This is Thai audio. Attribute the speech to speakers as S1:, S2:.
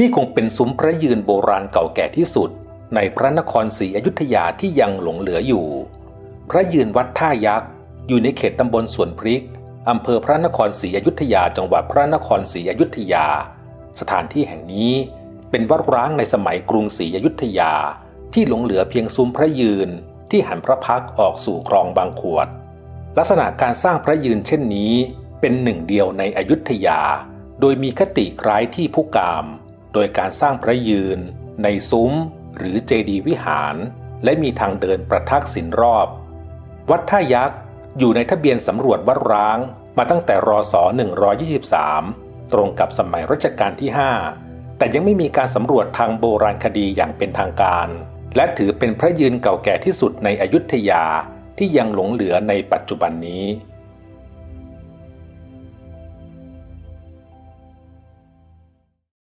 S1: นี่คงเป็นซุ้มพระยืนโบราณเก่าแก่ที่สุด ในพระนครศรีอยุธยาที่ยังหลงเหลืออยู่ พระยืนวัดท่ายักษ์ อยู่ในเขตตำบลสวนพริกอำเภอพระนครศรีอยุธยาจังหวัดพระนครศรีอยุธยา สถานที่แห่งนี้เป็นวัดร้างในสมัยกรุงศรีอยุธยา ที่หลงเหลือเพียงซุ้มพระยืนที่หันพระพักออกสู่คลองบางขวด ลักษณะการสร้างพระยืนเช่นนี้ เป็นหนึ่งเดียวในอยุธยา โดยมีคติคล้ายที่ผู้กาม โดยการสร้างพระยืน ในซุ้ม หรือเจดีย์วิหาร และมีทางเดินประทักษิณรอบ วัดท่ายักษ์อยู่ในทะเบียนสำรวจวัดร้างมาตั้งแต่รศ123 ตรงกับสมัยรัชกาลที่ 5 แต่ยังไม่มีการสำรวจทางโบราณคดีอย่างเป็นทางการ และถือเป็นพระยืนเก่าแก่ที่สุดในอยุธยาที่ยังหลงเหลือในปัจจุบันนี้